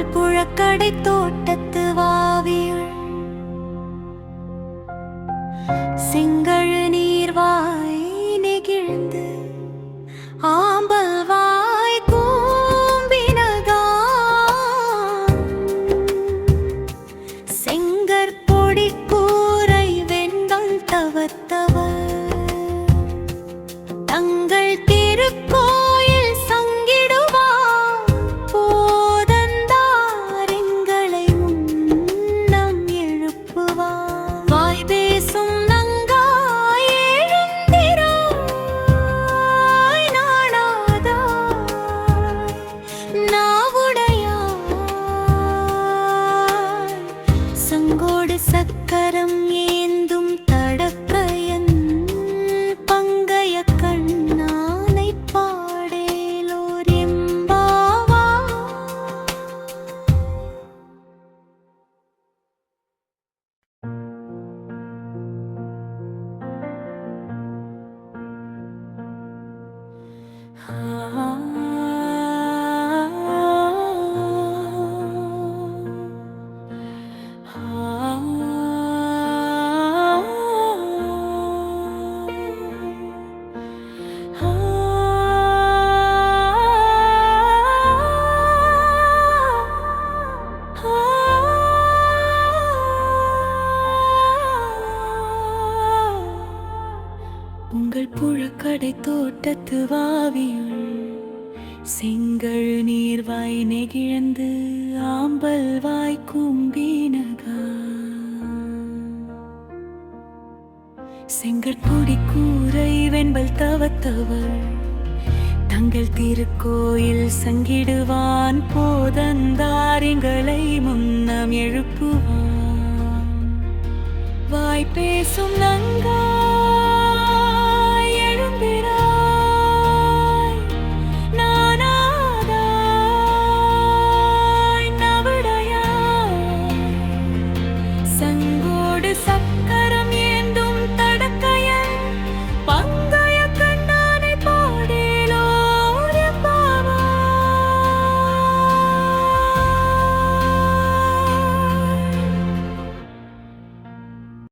அவள் புழக்கடை தோட்டத்து வாவியுள் செங்கழு நீர்வாய் நெகிழ்ந்து ஆம்பல் வாய் கூம்பினகான் செங்கற்பொடி கூரை வெண்டம் தவத்தவர் தங்கள் திருக்கோயில் நாவுடையாய் சங்கோடு சக்கரம் உங்கள் புழக்கடை தோட்டத்து வாவியுள் செங்கழு நீர்வாய் நெகிழந்து ஆம்பல் வாய் கும்பினகா. செங்கற்பொடி கூரை வெண்பல் தவத்தவள் தங்கள் திருக்கோயில் சங்கிடுவான் போதந்தாரிங்களை முன்னம் எழுப்புவான். வாய் பேசும் நங்கா sắc cây